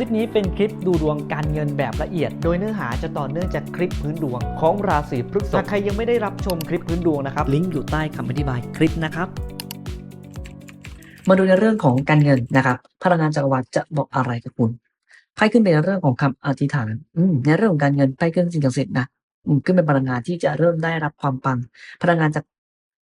ลิปนี้เป็นคลิปดูดวงการเงินแบบละเอียด โดยเนื้อหาจะต่อเนื่องจากคลิปพื้นดวง ของราศีพฤษภถ้าใครยังไม่ได้รับชมคลิปพื้นดวงนะครับ ลิงก์อยู่ใต้คำอธิบายคลิปนะครับมาดูในเรื่องของการเงินนะครับพลังงานจักรวาลจะบอกอะไรกับคุณไพ่ขึ้นเป็นเรื่องของคำอธิษฐานอืมในเรื่องของการเงินไพ่ขึ้นสิ่งศักดิ์สิทธิ์นะอืมขึ้นเป็นพลังงานที่จะเริ่มได้รับความปัง พลังงานจาก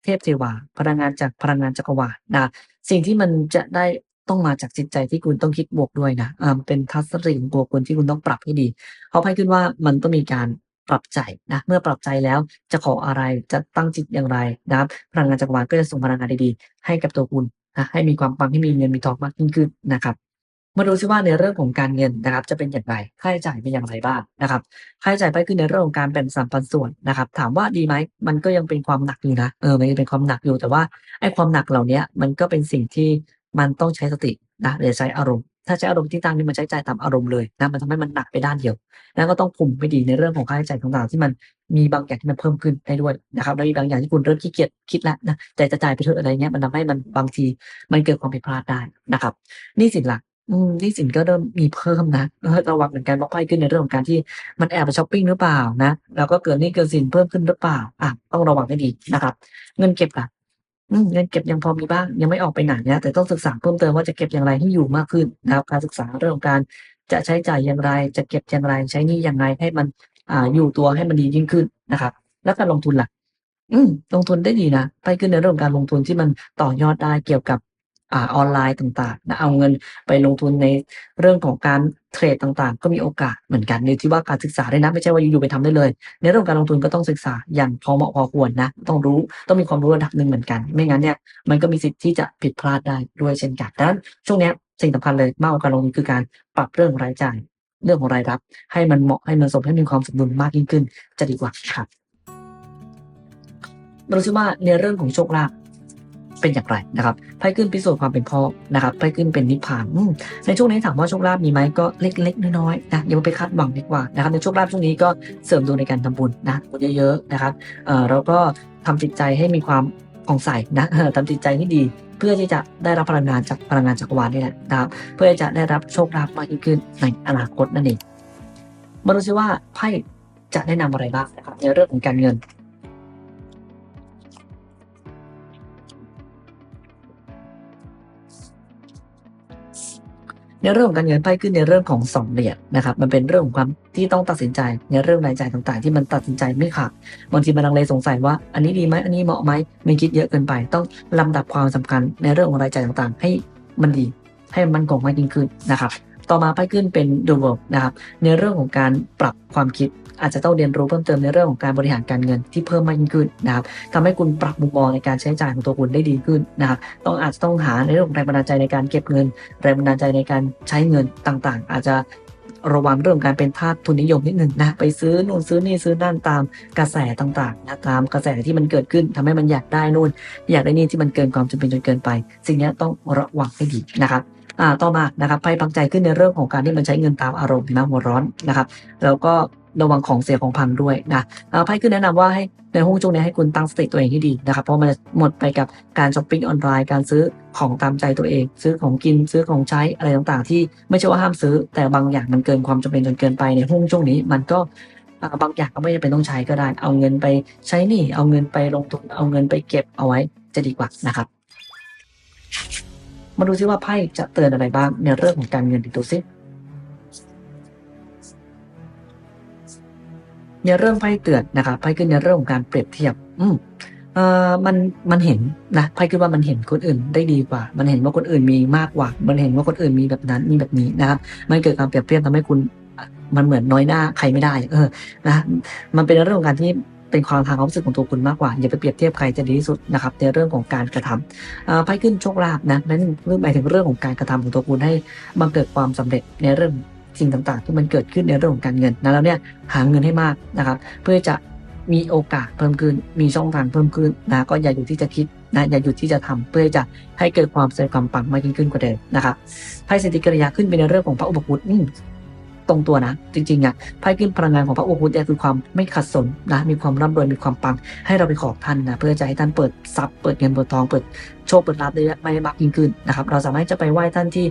เทพเทวา พลังงานจากพลังงานจักรวาลนะ สิ่งที่มันจะได้ ต้องมาจากจิตใจที่คุณต้องคิดบวกด้วยนะอ่าเป็นทัศนคติของตัวคุณที่คุณต้องปรับให้ดีเพราะไพ่ขึ้นว่ามันต้องมีการปรับใจนะเมื่อปรับใจแล้วจะขออะไรจะตั้งจิตอย่างไรนะครับพลังงานจักรวาลก็จะส่งพลังงานดีๆให้กับตัวคุณนะให้มีความปังให้มีเงินมีทองมากยิ่งขึ้นนะครับมาดูซิว่าในเรื่องของการเงินนะครับ จะเป็นอย่างไรค่าใช้จ่ายเป็นอย่างไรบ้างนะครับค่าใช้จ่ายไปขึ้นในเรื่องของการแบ่งสัมปันส่วนนะครับ ถามว่าดีไหมมันก็ยังเป็นความหนักอยู่นะเออมันยังเป็นความหนักอยู่แต่ว่าไอ้ความหนักเหล่านี้มันก็เป็นสิ่งที่ มันต้องใช้สตินะหรือใช้อารมณ์ ถ้าใช้อารมณ์ที่ตั้งนี่มันใช้จ่ายตามอารมณ์เลยนะมันทำให้มันหนักไปด้านเดียว แล้วก็ต้องคุมไปดีในเรื่องของค่าใช้จ่ายต่างๆที่มันมีบางอย่างที่มันเพิ่มขึ้นได้ด้วยนะครับแล้วมีบางอย่างที่คุณเริ่มขี้เกียจคิดแล้วนะแต่จะจ่ายไปเถอะอะไรเงี้ยมันทำให้มันบางทีมันเกิดความผิดพลาดได้นะครับนี่สินหลักอืมนี่สินก็เริ่มมีเพิ่มนะเออระวังเหมือนกันว่าไพ่ขึ้นในเรื่องของการที่มันแอบไปช้อปปิ้งหรือเปล่านะแล้วก็เกิดนี่เกิดสินเพิ่มขึ้นหรือเปล่าอะต้องระวังให้ดีนะครับ เงินเก็บล่ะ เงินเก็บยังพอมีบ้าง ยังไม่ออกไปไหนนะแต่ต้องศึกษาเพิ่มเติมว่าจะเก็บอย่างไรให้อยู่มากขึ้นนะครับ การศึกษาเรื่องของการจะใช้จ่ายอย่างไร จะเก็บอย่างไร ใช้นี้อย่างไรให้มันอ่าอยู่ตัวให้มันดียิ่งขึ้นนะครับ แล้วการลงทุนล่ะ อืมลงทุนได้ดีนะไปขึ้นในเรื่องการลงทุนที่มันต่อยอดได้เกี่ยวกับ ออนไลน์ต่างๆนะเอาเงินไปลงทุนในเรื่องของการเทรดต่างๆ ก็มีโอกาสเหมือนกันในที่ว่าการศึกษาได้นะไม่ใช่ว่าอยู่ๆไปทำได้เลย ในเรื่องการลงทุนก็ต้องศึกษาอย่างพอเหมาะพอควรนะ ต้องรู้ต้องมีความรู้ระดับหนึ่งเหมือนกัน ไม่งั้นเนี่ยมันก็มีสิทธิ์ที่จะผิดพลาดได้ด้วยเช่นกันดังนั้นช่วงนี้สิ่งสำคัญเลยมากกว่าการลงทุนคือการปรับเรื่องรายจ่ายเรื่องของรายรับ ให้มันเหมาะให้มันสมให้มีความสมดุลมากยิ่งขึ้นจะดีกว่าครับมาดูซิว่าในเรื่องของโชคลาภ เป็นอย่างไรนะครับไพ่ขึ้นพิสูจน์ความเป็นพ่อนะครับไพ่ขึ้นเป็นนิพพานในช่วงนี้ถามว่าโชคลาภมีไหมก็เล็กๆน้อยๆนะอย่าไปคาดหวังดีกว่านะครับในโชคลาภช่วงนี้ก็เสริมดวงในการทำบุญนะบุญเยอะๆนะครับเอ่อแล้วก็ทำจิตใจให้มีความผ่องใสนะทำจิตใจให้ดีเพื่อที่จะได้รับพลังงานจากพลังงานจักรวาลนี่แหละนะครับ เพื่อจะได้รับโชคลาภมากยิ่งขึ้นในอนาคตนั่นเองมาดูซิว่าไพ่จะแนะนำอะไรบ้างนะครับในเรื่องของการเงิน ในเรื่องของการเงินไพ่ขึ้นในเรื่องของสองเหรียญนะครับมันเป็นเรื่องของความที่ต้องตัดสินใจในเรื่องรายจ่ายต่างๆ ที่มันตัดสินใจไม่ขาดบางทีมันลังเลสงสัยว่าอันนี้ดีไหมอันนี้เหมาะไหมไม่คิดเยอะเกินไป ต้องลำดับความสำคัญในเรื่องของรายจ่ายต่างๆ ให้มันดีให้มันคงมากยิ่งขึ้นนะครับ ต่อมาไพ่ขึ้นเป็นดูเวิร์นะครับในเรื่องของการปรับความคิด อาจจะต้องเรียนรู้เพิ่มเติมในเรื่องของการบริหารการเงินที่เพิ่มมากยิ่งขึ้นนะครับทำให้คุณปรับมุมมองในการใช้จ่ายของตัวคุณได้ดีขึ้นนะครับต้องอาจจะต้องหาในเรื่องของแรงบันดาลใจในการเก็บเงิน แรงบันดาลใจในการใช้เงินต่างๆ อาจจะระวังเรื่องการเป็นทาสทุนนิยมนิดหนึ่งนะไปซื้อนู่นซื้อนี่ซื้อนั่นตามกระแสต่างๆนะตามกระแสที่มันเกิดขึ้นทำให้มันอยากได้นู่น อยากได้นี่ที่มันเกินความจำเป็นจนเกินไป สิ่งนี้ต้องระวังให้ดีนะครับต่อมานะครับไพ่พังใจขึ้นในเรื่องของการที่มันใช้เงินตามอารมณ์นะหัวร้อนนะครับ แล้วก็ ระวังของเสียของพังด้วยนะไพ่ขึ้นแนะนำว่าให้ในห้องช่วงนี้ให้คุณตั้งสติตัวเองให้ดีนะครับเพราะมันจะหมดไปกับการช้อปปิ้งออนไลน์การซื้อของตามใจตัวเอง ซื้อของกินซื้อของใช้อะไรต่างๆ ที่ไม่ใช่ว่าห้ามซื้อ แต่บางอย่างมันเกินความจำเป็นจนเกินไปในห้องช่วงนี้ มันก็บางอย่างก็ไม่จำเป็นต้องใช้ก็ได้ เอาเงินไปใช้หนี่เอาเงินไปลงทุนเอาเงินไปเก็บเอาไว้จะดีกว่านะครับมาดูซิว่าไพ่จะเตือนอะไรบ้างในเรื่องของการเงินดูซิ ในเรื่องไพ่เตือนนะครับไพ่ขึ้นในเรื่องของการเปรียบเทียบ อืมเอ่อมันมันเห็นนะไพ่ขึ้นว่ามันเห็นคนอื่นได้ดีกว่า มันเห็นว่าคนอื่นมีมากกว่า มันเห็นว่าคนอื่นมีแบบนั้นมีแบบนี้นะครับมันเกิดการเปรียบเทียบทำให้คุณมันเหมือนน้อยหน้าใครไม่ได้ เออนะมันเป็นเรื่องของการที่เป็นความทางความรู้สึกของตัวคุณมากกว่า อย่าไปเปรียบเทียบใครจะดีที่สุดนะครับในเรื่องของการกระทำอ่าไพ่ขึ้นโชคลาภนะนั่นหมายถึงเรื่องของการกระทำของตัวคุณให้บังเกิดความสำเร็จในเรื่อง สิ่งต่างๆ ที่มันเกิดขึ้นในเรื่องของการเงินนะแล้วเนี่ยหาเงินให้มากนะครับ เพื่อจะมีโอกาสเพิ่มขึ้น มีช่องทางเพิ่มขึ้นนะก็อย่าหยุดที่จะคิดนะอย่าหยุดที่จะทำเพื่อจะให้เกิดความเสร็จความปังมากยิ่งขึ้นกว่าเดิมนะครับไพ่สติกริยาขึ้นเป็นในเรื่องของพระอุปคุตตรงตัวนะ จริงๆอะไพ่ขึ้นพลังงานของพระอุปคุตเนี่ยคือความไม่ขัดสนนะมีความร่ำรวยมีความปัง ให้เราไปขอท่านนะเพื่อจะให้ท่านเปิดทรัพย์เปิดเงินเปิดทองเปิดโชคเปิดลาภได้ไม่มากยิ่งขึ้นนะครับเราสามารถจะไปไหว้ท่านที่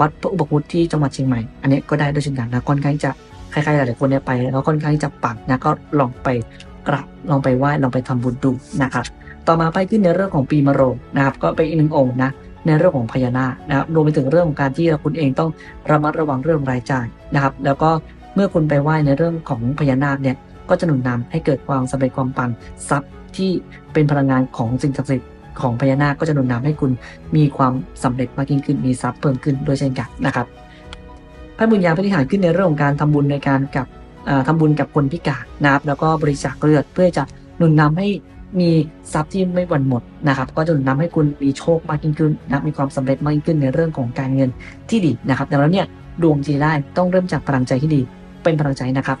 วัดพระอุปคุตที่จังหวัดเชียงใหม่ อันนี้ก็ได้ด้วยเช่นกันนะค่อนข้างจะใครๆหลายๆคนเนี่ยไป แล้วค่อนข้างจะปังนะก็ลองไปกราบลองไปไหว้ลองไปทำบุญดูนะครับ ต่อมาไปขึ้นในเรื่องของปีมะโรงนะครับ ก็เป็นอีกหนึ่งองค์นะในเรื่องของพญานาคนะครับรวมไปถึงเรื่องของการที่คุณเองต้องระมัดระวังเรื่องรายจ่ายนะครับ แล้วก็เมื่อคุณไปไหว้ในเรื่องของพญานาคเนี่ยก็จะหนุนนำให้เกิดความสำเร็จความปังทรัพย์ที่เป็นพลังงานของสิ่งศักดิ์สิทธิ์ ของพญานาคก็จะหนุนนำให้คุณมีความสำเร็จมากยิ่งขึ้นมีทรัพย์เพิ่มขึ้นด้วยเช่นกันนะครับพระบุญญาปฏิหารขึ้นในเรื่องของการทำบุญในการกับอ่าทำบุญกับคนพิการนะครับ แล้วก็บริจาคเลือดเพื่อจะหนุนนำให้มีทรัพย์ที่ไม่หวันหมดนะครับ ก็จะหนุนนำให้คุณมีโชคมากยิ่งขึ้นนะมีความสำเร็จมากยิ่งขึ้นในเรื่องของการเงินที่ดีนะครับ ดังนั้นเนี่ยดวงจะได้ต้องเริ่มจากพลังใจที่ดีเป็นพลังใจนะครับ